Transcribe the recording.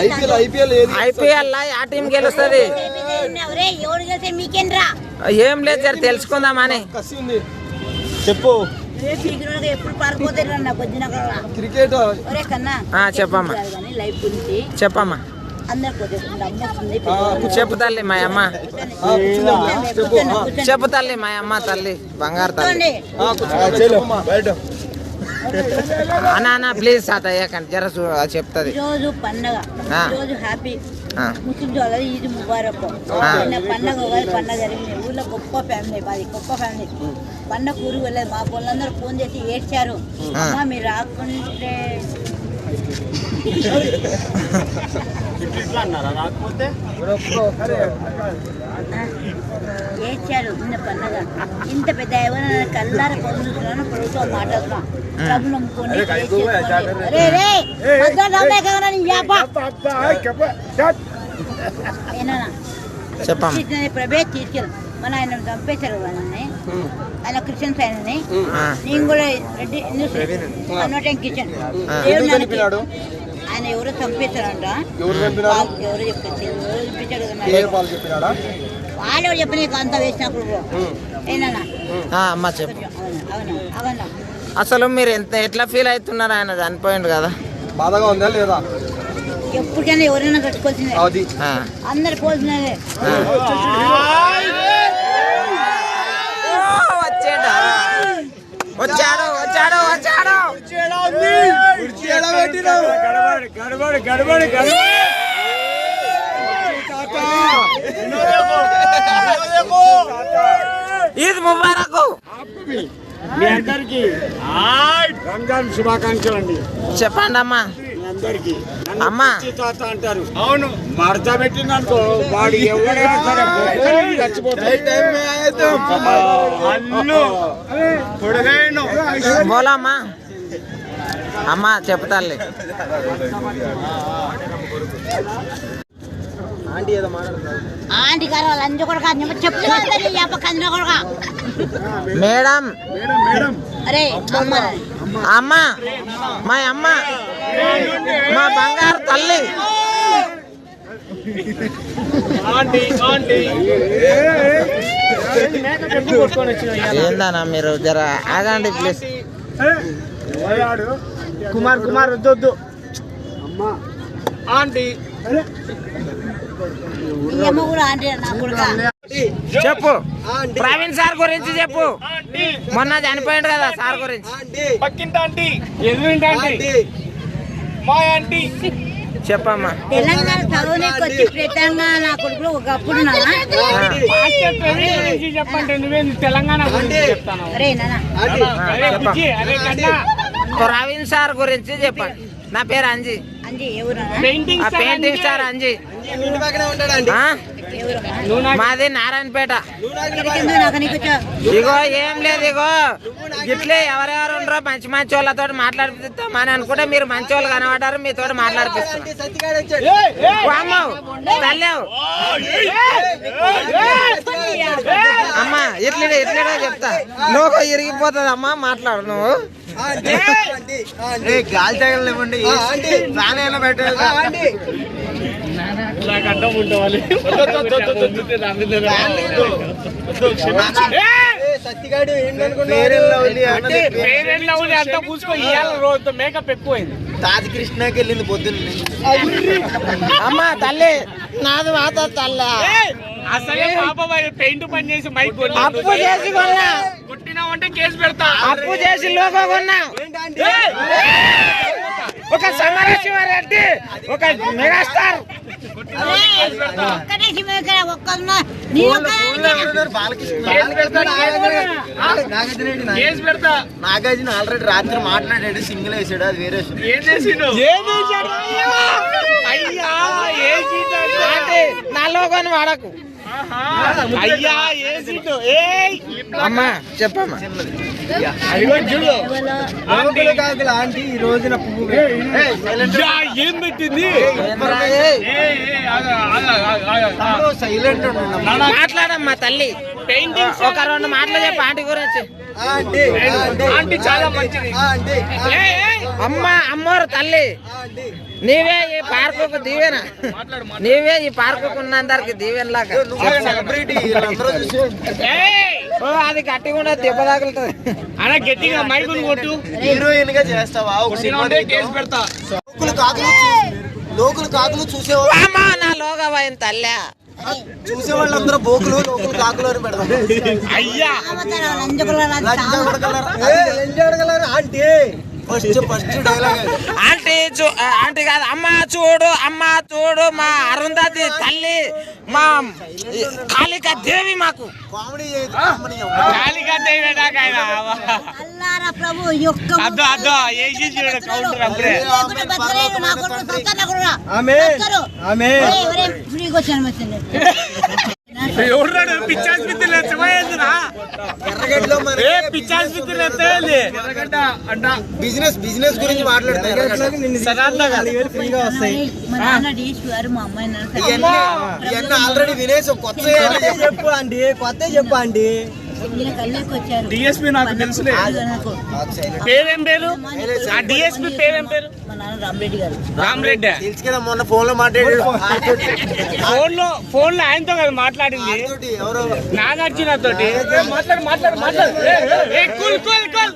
IPL IPL ఏది? IPL ఆ team గెలుస్తుంది. ఎవరే? ఎవరు గెలిస్తే మీకేంరా ఏం లేదు జర తెలుసుకుందామని. కసి ఉంది. చెప్పు. చెప్పమ్మా. చెప్పమ్మా. చెప్పు తల్లి మా అమ్మ. చెప్పు. తల్లి మా అమ్మ తల్లి బంగారు తల్లి కూర్చోండి. ఆ, కూర్చో. చెప్పమ్మా. అన్న ప్లీజ్ అయ్యాకండి జర చెప్తుంది. ఈరోజు పండగ. ఆ. ఈరోజు హ్యాపీ. ముస్లిం వాళ్ళది ఈద్ ముబారక్. నిన్న పండగ ఉగాది పండగ జరిగింది. ఊళ్ళో గొప్ప ఫ్యామిలీ మాది గొప్ప ఫ్యామిలీ. పండగ ఊరు వెళ్ళలేదు మా వాళ్ళందరూ ఫోన్ చేసి ఏడ్చారు. మీరు రాకుంటే ఆ, ఏడ్చారు నిన్న పండగ ఇంత పెద్ద ఎవరైనా కల్లార ఫోన్ చూస్తున్నాను ప్రభుత్వం మాట్లాడుతున్నాం డబ్బులు నమ్ముకోండి చేసుకోండి. రే, రే, మధ్యలో నవ్వే కదా నీ యాప. ఏనా చెప్పమ్మా కృష్ణ ప్రభే తీసుకెళ్ళి మన ఆయన చంపేశారు వాళ్ళని ఆయన క్రిస్టియన్స్ ఆయనని. నేను కూడా రెడ్డి అన్నోటం కిచెన్. చనిపోయినాడు? ఆయన ఎవరో చంపేశారంట. ఎవరు చంపినాడు? వాళ్ళు చెప్పిన అంత వేసినప్పుడు అమ్మ చెప్పు. అవును? అవును? అవును? అసలు మీరు ఎంత ఎట్లా ఫీల్ అవుతున్నారు ఆయన? చనిపోయిండు కదా. బాధగా ఉందా లేదా? ఎప్పటికైనా ఎవరైనా కట్టుకోవాల్సిందే. అందరు పోల్సినదే ఆ. వచ్చాడా వచ్చాడు వచ్చాడు వచ్చాడు. ఈద్ ముబారక్. మీ అందరికి రంజాన్ శుభాకాంక్షలు అండి. చెప్పండి అమ్మా అందరికి. అమ్మా. తాత అంటారు. అవును. మడత పెట్టిందనుకో వాడు సరే చచ్చిపోతాడు. అమ్మా. చెప్తాలే ఆంటీ గారు చెప్తున్నారు మేడం. Madam madam. అరే అమ్మ. అమ్మ మా అమ్మ మా బంగారు తల్లి. ఏందన్నా మీరు జర ఆగండి ప్లీజ్ కుమార్ కుమార్ వద్దొద్దు అమ్మా ఆంటీ కూడా ఆంటీ చెప్పు. ప్రవీణ్ సార్ గురించి చెప్పు. మొన్న చనిపోయాడు కదా సార్ గురించి. పక్కింటి ఆంటీ. ఎదురింటి ఆంటీ? మా ఆంటీ. చెప్పమ్మా. తెలంగాణ వచ్చి కొడుకులు ఒకప్పుడు చెప్పండి తెలంగాణ ప్రవీణ్ సార్ గురించి చెప్పండి. నా పేరు అంజీ. అంజీ ఎవరు పెయింటింగ్ స్టార్ అంజీ. మాది నారాయణపేట. ఇగో ఏం లేదు ఇగో. ఇట్లే ఎవరెవరు ఉండరో మంచి మంచి వాళ్ళతో మాట్లాడిపిస్తాం అని అనుకుంటే మీరు మంచి వాళ్ళు కనబడ్డారు మీతో మాట్లాడిపిస్తాం అమ్మ ఇట్లే ఇట్లే చెప్తా. నువ్వు ఇరిగిపోతుంది అమ్మా మాట్లాడు నువ్వు. గాలి తగలేమండి ఫ్యాన్ అయినా పెట్టాలి నాకు అడ్డం ఉంటావాలి సత్తిగాడు లవ్లీ అంతా పూసుకో ఇవాళ రోజు మేకప్ ఎక్కువైంది. తాజ్ కృష్ణకి వెళ్ళింది పొద్దున్న అమ్మ తల్లి నాది మాత తల్ల. అసలే పాప పెయింట్ పని చేసి మైక్ అప్పు చేసి కొన్నా. కొట్టినావంటే కేసు పెడతా. అప్పు చేసి లోగో కొన్నా. ఒక సమరశివారెడ్డి ఒక మెగాస్టార్. ఒక్కన్న నీ ఒక్క నాగార్జున ఆల్రెడీ రాత్రి మాట్లాడాడు సింగిల్ వేసాడు అది వేరే. ఏం అయ్యా నా వాడకు. అయ్యా అమ్మా చెప్పమ్మా. అదిగో చూడు. లోపల కాకుల ఆంటీ ఈ రోజున పువ్వు ఏం పెట్టింది. సైలెంట్ మాట్లాడమ్మా తల్లి. పెయింటింగ్ ఒక రెండు మాటలు చెప్పు ఆంటీ గురించి. Aunty aunty. చాలా మంచిది. ఆంటీ ఏయ్, ఏయ్, అమ్మ అమ్మోరు తల్లి. నీవే ఈ పార్కుకు దీవెన? నీవే ఈ పార్కుకు ఉన్నందరికి దీవెనలాగా. ఓ అది గట్టిగా ఉండదు దెబ్బ తగులుతుంది. అలా గట్టిగా మైకులు కొట్టు. హీరోయిన్గా చేస్తావా కేసు పెడతా. లోకులు కాకులు చూసేవాళ్ళు. నా లోగవైన తల్లి. చూసే వాళ్ళందరూ బోకులు లోకులు కాకులు అని పెడతారు అయ్యా! Aunty? First first dialogue. Aunty చూ ఆంటీ కాదు అమ్మ చూడు అమ్మ చూడు మా అరుంధతి తల్లి మా కాళిక దేవి మాకు. కాళికా దేవి ప్రభు అద్దో అద్దో చూడు కౌంటర్ అప్పుడే. ఆమె. ఆమె. ఎవరు బిజినెస్ బిజినెస్ గురించి మాట్లాడతాయి ఆల్రెడీ వినేసి కొత్త చెప్పు అండి కొత్త చెప్పు అండి. డిఎస్పీ నాకు తెలుసులే. పేరేం పేరు? ఆ డిఎస్పీ పేరేం పేరు? మా నాన్న రామరెడ్డి గారు. రామరెడ్డి తెలుసు కదా మొన్న ఫోన్లో మాట్లాడాడు. ఫోన్లో ఫోన్లో ఆయనతో కదా మాట్లాడింది. నాగార్జున. తోటి మాట్లాడు మాట్లాడు మాట్లాడు. Cool cool cool.